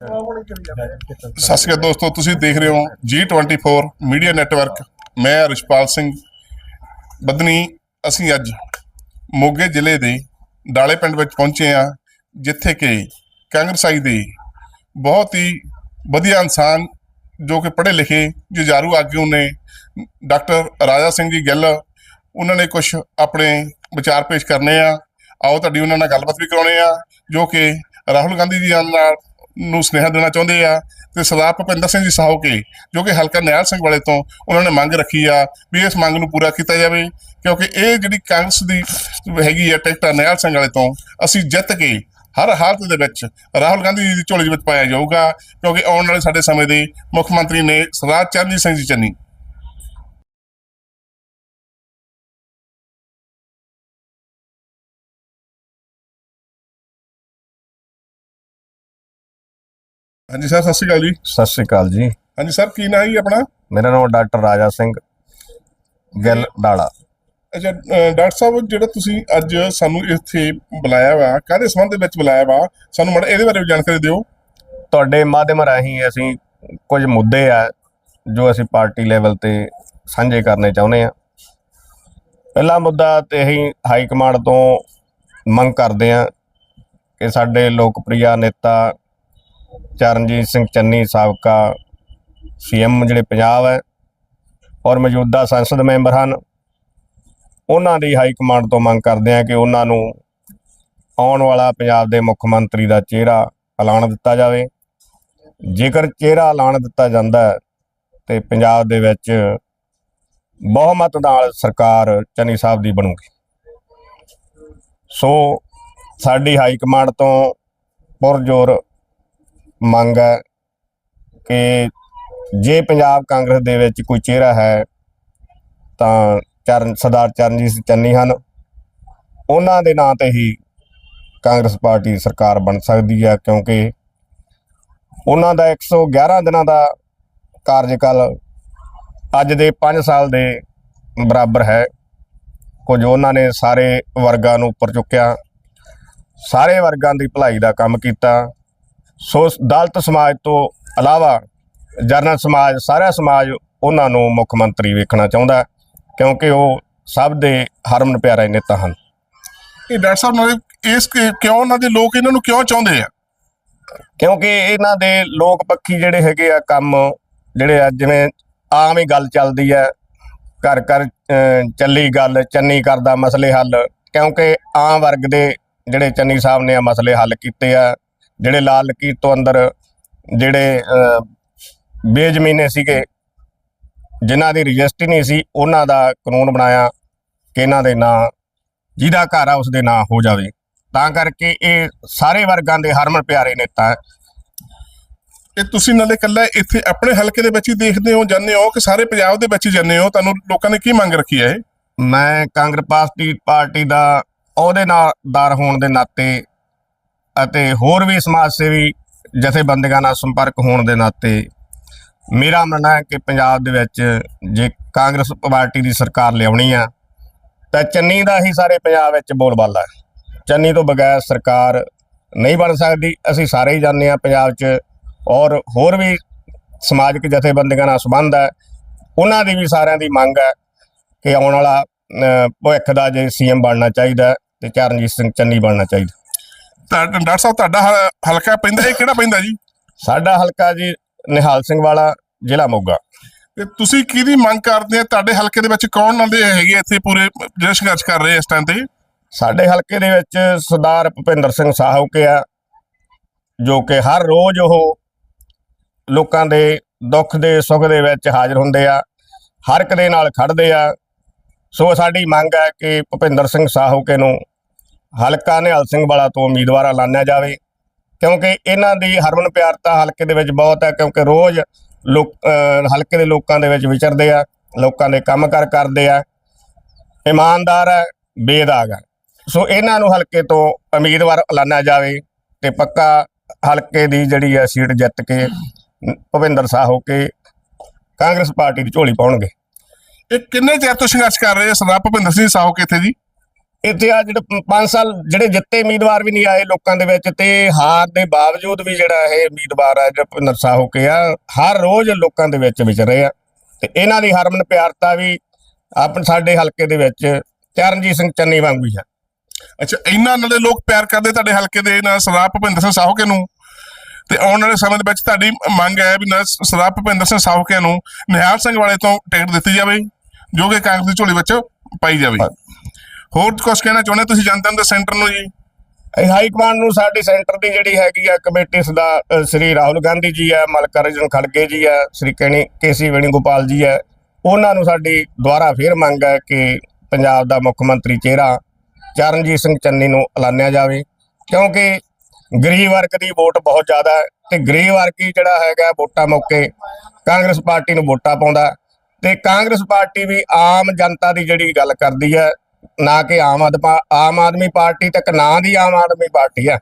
ਸਤਿ ਸ਼੍ਰੀ ਅਕਾਲ ਦੋਸਤੋ, ਤੁਸੀਂ ਦੇਖ ਰਹੇ ਹੋ G24 ਮੀਡੀਆ ਨੈਟਵਰਕ ਮੈਂ ਰਿਸ਼ਪਾਲ ਸਿੰਘ। ਬਦਨੀ ਅਸੀਂ ਅੱਜ ਮੋਗੇ ਜ਼ਿਲ੍ਹੇ ਦੇ ਡਾਲੇ ਪਿੰਡ ਵਿੱਚ ਪਹੁੰਚੇ ਹਾਂ, ਜਿੱਥੇ ਕਿ ਕਾਂਗਰਸਾਈ ਦੇ ਬਹੁਤ ਹੀ ਵਧੀਆ ਇਨਸਾਨ ਜੋ ਕਿ ਪੜ੍ਹੇ ਲਿਖੇ ਜੁਝਾਰੂ ਆਗੂ ਨੇ ਡਾਕਟਰ ਰਾਜਾ ਸਿੰਘ ਜੀ ਗਿੱਲ, ਉਹਨਾਂ ਨੇ ਕੁਝ ਆਪਣੇ ਵਿਚਾਰ ਪੇਸ਼ ਕਰਨੇ ਆ। ਆਓ, ਤੁਹਾਡੀ ਉਹਨਾਂ ਨਾਲ ਗੱਲਬਾਤ ਵੀ ਕਰਾਉਣੇ ਆ, ਜੋ ਕਿ ਰਾਹੁਲ ਗਾਂਧੀ ਜੀ ਨਾਲ ਨੂੰ ਸੁਨੇਹਾ ਦੇਣਾ ਚਾਹੁੰਦੇ ਆ ਤੇ ਸਰਦਾਰ ਭੁਪਿੰਦਰ ਸਿੰਘ ਜੀ ਸਾਹੋਕੇ ਜੋ ਕਿ ਹਲਕਾ ਨਿਹਾਲ ਸਿੰਘ ਵਾਲੇ ਤੋਂ ਉਹਨਾਂ ਨੇ ਮੰਗ ਰੱਖੀ ਆ ਵੀ ਇਸ ਮੰਗ ਨੂੰ ਪੂਰਾ ਕੀਤਾ ਜਾਵੇ, ਕਿਉਂਕਿ ਇਹ ਜਿਹੜੀ ਕਾਂਗਰਸ ਦੀ ਹੈਗੀ ਆ ਟਿਕਟ ਆ ਨਿਹਾਲ ਸਿੰਘ ਵਾਲੇ ਤੋਂ, ਅਸੀਂ ਜਿੱਤ ਕੇ ਹਰ ਹਾਲਤ ਦੇ ਵਿੱਚ ਰਾਹੁਲ ਗਾਂਧੀ ਜੀ ਦੀ ਝੋਲੀ ਦੇ ਵਿੱਚ ਪਾਇਆ ਜਾਊਗਾ, ਕਿਉਂਕਿ ਆਉਣ ਵਾਲੇ ਸਾਡੇ ਸਮੇਂ ਦੇ ਮੁੱਖ ਮੰਤਰੀ ਨੇ ਸਰਦਾਰ ਚਰਨਜੀਤ ਸਿੰਘ ਜੀ ਚੰਨੀ। ਹਾਂਜੀ ਸਰ ਸਤਿ ਸ਼੍ਰੀ ਅਕਾਲ ਜੀ। ਸਤਿ ਸ੍ਰੀ ਅਕਾਲ ਜੀ। ਹਾਂਜੀ ਸਰ ਕੀ ਨਾਂ ਹੈ ਜੀ ਆਪਣਾ? ਮੇਰਾ ਨਾਮ ਡਾਕਟਰ ਰਾਜਾ ਸਿੰਘ ਗਿੱਲ ਡਾਲਾ। ਅੱਛਾ ਅਹ ਡਾਕਟਰ ਸਾਹਿਬ ਜਿਹੜਾ ਤੁਸੀਂ ਅੱਜ ਸਾਨੂੰ ਇੱਥੇ ਬੁਲਾਇਆ ਵਾ ਕਾਹਦੇ ਸੰਬੰਧ ਦੇ ਵਿੱਚ ਬੁਲਾਇਆ ਵਾ? ਸਾਨੂੰ ਮੜਾ ਇਹਦੇ ਬਾਰੇ ਵੀ ਜਾਣਕਾਰੀ ਦਿਓ। ਤੁਹਾਡੇ ਮਾਧਿਅਮ ਰਾਹੀਂ ਅਸੀਂ ਕੁਝ ਮੁੱਦੇ ਆ ਜੋ ਅਸੀਂ ਪਾਰਟੀ ਲੈਵਲ ਤੇ ਸਾਂਝੇ ਕਰਨੇ ਚਾਹੁੰਦੇ ਆ। ਪਹਿਲਾ ਮੁੱਦਾ ਤੇ ਅਸੀਂ ਹਾਈ ਕਮਾਂਡ ਤੋਂ ਮੰਗ ਕਰਦੇ ਆ ਕਿ ਸਾਡੇ ਲੋਕਪ੍ਰਿਯ ਨੇਤਾ ਚਰਨਜੀਤ ਸਿੰਘ ਚੰਨੀ ਸਾਬਕਾ ਸੀਐਮ ਜਿਹੜੇ ਪੰਜਾਬ ਹੈ ਔਰ ਮੌਜੂਦਾ ਸੰਸਦ ਮੈਂਬਰ ਹਨ। ਉਹਨਾਂ ਦੀ ਹਾਈ ਕਮਾਂਡ ਤੋਂ ਮੰਗ ਕਰਦੇ ਹਾਂ ਕਿ ਉਹਨਾਂ ਨੂੰ ਆਉਣ ਵਾਲਾ ਪੰਜਾਬ ਦੇ ਮੁੱਖ ਮੰਤਰੀ ਦਾ ਚਿਹਰਾ ਐਲਾਨ ਦਿੱਤਾ ਜਾਵੇ। ਜੇਕਰ ਚਿਹਰਾ ਐਲਾਨ ਦਿੱਤਾ ਜਾਂਦਾ ਹੈ ਤੇ ਪੰਜਾਬ ਦੇ ਵਿੱਚ ਬਹੁਮਤ ਨਾਲ ਸਰਕਾਰ ਚੰਨੀ ਸਾਹਿਬ ਦੀ ਬਣੂਗੀ। ਸੋ ਸਾਡੀ ਹਾਈ ਕਮਾਂਡ ਤੋਂ ਪੁਰਜੋਰ ਮੰਗ ਹੈ ਕਿ ਜੇ ਪੰਜਾਬ ਕਾਂਗਰਸ ਦੇ ਵਿੱਚ ਕੋਈ ਚਿਹਰਾ ਹੈ, ਤਾਂ ਚਰਨ, ਸਰਦਾਰ ਚਰਨਜੀਤ ਚੰਨੀ ਹਨ। ਉਹਨਾਂ ਦੇ ਨਾਂ ਤੇ ਹੀ ਕਾਂਗਰਸ ਪਾਰਟੀ ਸਰਕਾਰ ਬਣ ਸਕਦੀ ਹੈ, ਕਿਉਂਕਿ ਉਹਨਾਂ ਦਾ 111 ਦਿਨਾਂ ਦਾ ਕਾਰਜਕਾਲ ਅੱਜ ਦੇ 5 ਸਾਲ ਦੇ ਬਰਾਬਰ ਹੈ। ਕੁਝ ਉਹਨਾਂ ਨੇ ਸਾਰੇ ਵਰਗਾਂ ਨੂੰ ਉੱਪਰ ਚੁੱਕਿਆ, ਸਾਰੇ ਵਰਗਾਂ ਦੀ ਭਲਾਈ ਦਾ ਕੰਮ ਕੀਤਾ। ਸੋ ਦਲਿਤ ਸਮਾਜ ਤੋਂ ਇਲਾਵਾ ਜਰਨਲ ਸਮਾਜ ਸਾਰਾ ਸਮਾਜ ਉਹਨਾਂ ਨੂੰ ਮੁੱਖ ਮੰਤਰੀ ਵੇਖਣਾ ਚਾਹੁੰਦਾ ਕਿਉਂਕਿ ਉਹ ਸਭ ਦੇ ਹਰਮਨ ਪਿਆਰੇ ਨੇਤਾ ਹਨ। ਇਹ ਡਾਕਟਰ ਸਾਹਿਬ ਨਾਲ ਇਸ ਕਿਉਂ ਉਹਨਾਂ ਦੇ ਲੋਕ ਇਹਨਾਂ ਨੂੰ ਕਿਉਂ ਚਾਹੁੰਦੇ ਆ? ਕਿਉਂਕਿ ਇਹਨਾਂ ਦੇ ਲੋਕ ਪੱਖੀ ਜਿਹੜੇ ਹੈਗੇ ਆ ਕੰਮ ਜਿਹੜੇ ਆ ਜਿਵੇਂ ਆਮ ਹੀ ਗੱਲ ਚੱਲਦੀ ਹੈ ਘਰ ਘਰ ਚੱਲੀ ਗੱਲ ਚੰਨੀ ਕਰਦਾ ਮਸਲੇ ਹੱਲ ਕਿਉਂਕਿ ਆਮ ਵਰਗ ਦੇ ਜਿਹੜੇ ਚੰਨੀ ਸਾਹਿਬ ਨੇ ਆ ਮਸਲੇ ਹੱਲ ਕੀਤੇ ਆ ਜਿਹੜੇ ਲਾਲ ਲਕੀਰ ਤੋਂ ਅੰਦਰ ਜਿਹੜੇ ਬੇਜ਼ਮੀਨੇ ਸੀਗੇ ਜਿਨ੍ਹਾਂ ਦੀ ਰਜਿਸਟਰੀ ਨਹੀਂ ਸੀ ਉਹਨਾਂ ਦਾ ਕਾਨੂੰਨ ਬਣਾਇਆ ਕਿ ਇਹਨਾਂ ਦੇ ਨਾਂ ਜਿਹਦਾ ਘਰ ਆ ਉਸ ਦੇ ਨਾਂ ਹੋ ਜਾਵੇ। ਤਾਂ ਕਰਕੇ ਇਹ ਸਾਰੇ ਵਰਗਾਂ ਦੇ ਹਰਮਨ ਪਿਆਰੇ ਨੇਤਾ ਇਹ ਤੁਸੀਂ ਨਾਲੇ ਇਕੱਲਾ ਇੱਥੇ ਆਪਣੇ ਹਲਕੇ ਦੇ ਵਿੱਚ ਹੀ ਦੇਖਦੇ ਹੋ ਜਾਂਦੇ ਹੋ ਕਿ ਸਾਰੇ ਪੰਜਾਬ ਦੇ ਵਿੱਚ ਹੀ ਜਾਂਦੇ ਹੋ? ਤੁਹਾਨੂੰ ਲੋਕਾਂ ਨੇ ਕੀ ਮੰਗ ਰੱਖੀ ਹੈ ਇਹ? ਮੈਂ ਕਾਂਗਰਸ ਪਾਰਟੀ ਪਾਰਟੀ ਦਾ ਅਹੁਦੇਦਾਰ ਹੋਣ ਦੇ ਨਾਤੇ ਅਤੇ ਹੋਰ ਵੀ ਸਮਾਜ ਸੇਵੀ ਜਥੇਬੰਦੀਆਂ ਨਾਲ ਸੰਪਰਕ ਹੋਣ ਦੇ ਨਾਤੇ ਮੇਰਾ ਮੰਨਣਾ ਹੈ ਕਿ ਪੰਜਾਬ ਦੇ ਵਿੱਚ ਜੇ ਕਾਂਗਰਸ ਪਾਰਟੀ ਦੀ ਸਰਕਾਰ ਲਿਆਉਣੀ ਆ, ਤਾਂ ਚੰਨੀ ਦਾ ਹੀ ਸਾਰੇ ਪੰਜਾਬ ਵਿੱਚ ਬੋਲਬਾਲਾ ਹੈ ਚੰਨੀ ਤੋਂ ਬਗੈਰ ਸਰਕਾਰ ਨਹੀਂ ਬਣ ਸਕਦੀ। ਅਸੀਂ ਸਾਰੇ ਹੀ ਜਾਣਦੇ ਆ ਪੰਜਾਬ 'ਚ ਔਰ ਹੋਰ ਵੀ ਸਮਾਜਿਕ ਜਥੇਬੰਦੀਆਂ ਨਾਲ ਸੰਬੰਧ ਹੈ। ਉਹਨਾਂ ਦੀ ਵੀ ਸਾਰਿਆਂ ਦੀ ਮੰਗ ਹੈ ਕਿ ਆਉਣ ਵਾਲਾ ਭਵਿੱਖ ਦਾ ਜੇ ਸੀਐਮ ਬਣਨਾ ਚਾਹੀਦਾ ਹੈ ਤੇ ਚਰਨਜੀਤ ਸਿੰਘ ਚੰਨੀ ਬਣਨਾ ਚਾਹੀਦਾ। ਤਾਂ ਡਾਕਟਰ ਸਾਹਿਬ ਤੁਹਾਡਾ ਹਲਕਾ ਪੈਂਦਾ ਇਹ ਕਿਹੜਾ ਪੈਂਦਾ ਜੀ? ਸਾਡਾ ਹਲਕਾ ਜੀ ਨਿਹਾਲ ਸਿੰਘ ਵਾਲਾ ਜ਼ਿਲ੍ਹਾ ਮੋਗਾ। ਤੇ ਤੁਸੀਂ ਕਿਹਦੀ ਮੰਗ ਕਰਦੇ ਆ? ਤੁਹਾਡੇ ਹਲਕੇ ਦੇ ਵਿੱਚ ਕੌਣ ਨਾਲੇ ਹੈਗੇ ਆ ਇੱਥੇ ਪੂਰੇ ਜਿਹੜੇ ਸੰਘਰਸ਼ ਕਰ ਰਹੇ ਆ ਇਸ ਟਾਈਮ ਤੇ? ਸਾਡੇ ਹਲਕੇ ਦੇ ਵਿੱਚ ਸਰਦਾਰ ਭੁਪਿੰਦਰ ਸਿੰਘ ਸਾਹੂਕੇ ਆ ਜੋ ਕਿ ਹਰ ਰੋਜ਼ ਉਹ ਲੋਕਾਂ ਦੇ ਦੁੱਖ ਦੇ ਸੁੱਖ ਦੇ ਵਿੱਚ ਹਾਜ਼ਰ ਹੁੰਦੇ ਆ ਹਰ ਇੱਕ ਦੇ ਨਾਲ ਖੜਦੇ ਆ। ਸੋ ਸਾਡੀ ਮੰਗ ਹੈ ਕਿ ਭੁਪਿੰਦਰ ਸਿੰਘ ਸਾਹੂਕੇ ਨੂੰ ਹਲਕਾ ਨਿਹਾਲ ਸਿੰਘ ਵਾਲਾ ਤੋਂ ਉਮੀਦਵਾਰ ਐਲਾਨਿਆ ਜਾਵੇ, ਕਿਉਂਕਿ ਇਹਨਾਂ ਦੀ ਹਰਮਨ ਪਿਆਰਤਾ ਹਲਕੇ ਦੇ ਵਿੱਚ ਬਹੁਤ ਹੈ, ਕਿਉਂਕਿ ਰੋਜ਼ ਲੋਕ, ਅਹ, ਹਲਕੇ ਦੇ ਲੋਕਾਂ ਦੇ ਵਿੱਚ ਵਿਚਰਦੇ ਆ, ਲੋਕਾਂ ਦੇ ਕੰਮ ਕਰ ਕਰਦੇ ਆ, ਇਮਾਨਦਾਰ ਹੈ, ਬੇਦਾਗ ਹੈ। ਸੋ ਇਹਨਾਂ ਨੂੰ ਹਲਕੇ ਤੋਂ ਉਮੀਦਵਾਰ ਐਲਾਨਿਆ ਜਾਵੇ ਤੇ ਪੱਕਾ ਹਲਕੇ ਦੀ ਜਿਹੜੀ ਹੈ ਸੀਟ ਜਿੱਤ ਕੇ ਭੁਪਿੰਦਰ ਹੋ ਕੇ ਕਾਂਗਰਸ ਪਾਰਟੀ ਦੀ ਝੋਲੀ ਪਾਉਣਗੇ। ਇਹ ਕਿੰਨੇ ਚਿਰ ਤੋਂ ਸੰਘਰਸ਼ ਕਰ ਰਹੇ ਆ ਸਰਦਾਰ ਭੁਪਿੰਦਰ ਸਿੰਘ ਸਾਹੋਕੇ ਕਿੱਥੇ ਜੀ? ਇੱਥੇ ਆ ਜਿਹੜੇ 5 ਸਾਲ ਜਿਹੜੇ ਜਿੱਤੇ ਉਮੀਦਵਾਰ ਵੀ ਨਹੀਂ ਆਏ ਲੋਕਾਂ ਦੇ ਵਿੱਚ ਤੇ ਹਾਰ ਦੇ ਬਾਵਜੂਦ ਵੀ ਜਿਹੜਾ ਇਹ ਉਮੀਦਵਾਰ ਆ ਜਿਹੜਾ ਭੁਪਿੰਦਰ ਸਾਹੂ ਕੇ ਆ ਹਰ ਰੋਜ਼ ਲੋਕਾਂ ਦੇ ਵਿੱਚ ਵਿਚਰੇ ਆ। ਤੇ ਇਹਨਾਂ ਦੀ ਹਰਮਨ ਪਿਆਰਤਾ ਵੀ ਆਪਣੇ ਸਾਡੇ ਹਲਕੇ ਦੇ ਵਿੱਚ ਚਰਨਜੀਤ ਸਿੰਘ ਚੰਨੀ ਵਾਂਗੂ ਹੀ ਆ। ਅੱਛਾ ਇਹਨਾਂ ਨਾਲੇ ਲੋਕ ਪਿਆਰ ਕਰਦੇ ਤੁਹਾਡੇ ਹਲਕੇ ਦੇ ਨਾਲ ਸਰਦਾਰ ਭੁਪਿੰਦਰ ਸਿੰਘ ਸਾਹੋਕੇ ਨੂੰ? ਤੇ ਆਉਣ ਵਾਲੇ ਸਮੇਂ ਦੇ ਵਿੱਚ ਤੁਹਾਡੀ ਮੰਗ ਹੈ ਵੀ ਨਾ ਸਰਦਾਰ ਭੁਪਿੰਦਰ ਸਿੰਘ ਸਾਹੋਕੇ ਨੂੰ ਨਿਹਾਲ ਸਿੰਘ ਵਾਲੇ ਤੋਂ ਟਿਕਟ ਦਿੱਤੀ ਜਾਵੇ ਜੋ ਕਿ ਕਾਂਗਰਸ ਦੀ ਝੋਲੀ ਵਿੱਚ ਪਾਈ ਜਾਵੇ। ਹੋਰ ਕੁਝ ਕਹਿਣਾ ਚਾਹੁੰਦੇ ਤੁਸੀਂ ਜਨਤਾ ਦੇ ਸੈਂਟਰ ਨੂੰ ਜੀ। ਹਾਈ ਕਮਾਂਡ ਨੂੰ ਸਾਡੀ ਸੈਂਟਰ ਦੀ ਜਿਹੜੀ ਹੈਗੀ ਆ ਕਮੇਟੀ ਸਦਾ ਸ੍ਰੀ ਰਾਹੁਲ ਗਾਂਧੀ ਜੀ ਆ, ਮਲਕ ਅਰਜਨ ਖੜਗੇ ਜੀ ਆ, ਸ੍ਰੀ ਕੈਣੀ ਕੇਸੀ ਵੇਣੀ ਜੀ ਆ, ਉਹਨਾਂ ਨੂੰ ਸਾਡੀ ਦੁਬਾਰਾ ਫੇਰ ਮੰਗ ਹੈ ਕਿ ਪੰਜਾਬ ਦਾ ਮੁੱਖ ਮੰਤਰੀ ਚਿਹਰਾ ਚਰਨਜੀਤ ਸਿੰਘ ਚੰਨੀ ਨੂੰ ਐਲਾਨਿਆ ਜਾਵੇ। ਕਿਉਂਕਿ ਗਰੀਬ ਵਰਗ ਦੀ ਵੋਟ ਬਹੁਤ ਜ਼ਿਆਦਾ ਹੈ ਤੇ ਗਰੀਬ ਵਰਗ ਹੀ ਜਿਹੜਾ ਹੈਗਾ ਵੋਟਾਂ ਮੌਕੇ ਕਾਂਗਰਸ ਪਾਰਟੀ ਨੂੰ ਵੋਟਾਂ ਪਾਉਂਦਾ ਤੇ ਕਾਂਗਰਸ ਪਾਰਟੀ ਵੀ ਆਮ ਜਨਤਾ ਦੀ ਜਿਹੜੀ ਗੱਲ ਕਰਦੀ ਹੈ ਨਾ ਕਿ ਆਮ ਆਦਮੀ ਆਮ ਆਦਮੀ ਪਾਰਟੀ ਤੱਕ ਨਾਂ ਦੀ ਆਮ ਆਦਮੀ ਪਾਰਟੀ ਆ।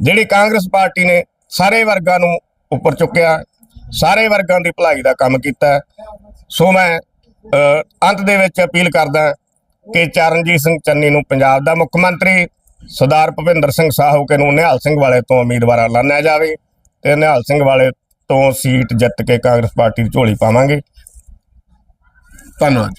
ਜਿਹੜੀ ਕਾਂਗਰਸ ਪਾਰਟੀ ਨੇ ਸਾਰੇ ਵਰਗਾਂ ਨੂੰ ਉੱਪਰ ਚੁੱਕਿਆ, ਸਾਰੇ ਵਰਗਾਂ ਦੀ ਭਲਾਈ ਦਾ ਕੰਮ ਕੀਤਾ। ਸੋ ਮੈਂ ਅੰਤ ਦੇ ਵਿੱਚ ਅਪੀਲ ਕਰਦਾ ਕਿ ਚਰਨਜੀਤ ਸਿੰਘ ਚੰਨੀ ਨੂੰ ਪੰਜਾਬ ਦਾ ਮੁੱਖ ਮੰਤਰੀ, ਸਰਦਾਰ ਭੁਪਿੰਦਰ ਸਿੰਘ ਸਾਹੂਕੇ ਨੂੰ ਨਿਹਾਲ ਸਿੰਘ ਵਾਲੇ ਤੋਂ ਉਮੀਦਵਾਰ ਐਲਾਨਿਆ ਜਾਵੇ ਤੇ ਨਿਹਾਲ ਸਿੰਘ ਵਾਲੇ ਤੋਂ ਸੀਟ ਜਿੱਤ ਕੇ ਕਾਂਗਰਸ ਪਾਰਟੀ ਦੀ ਝੋਲੀ ਪਾਵਾਂਗੇ। ਧੰਨਵਾਦ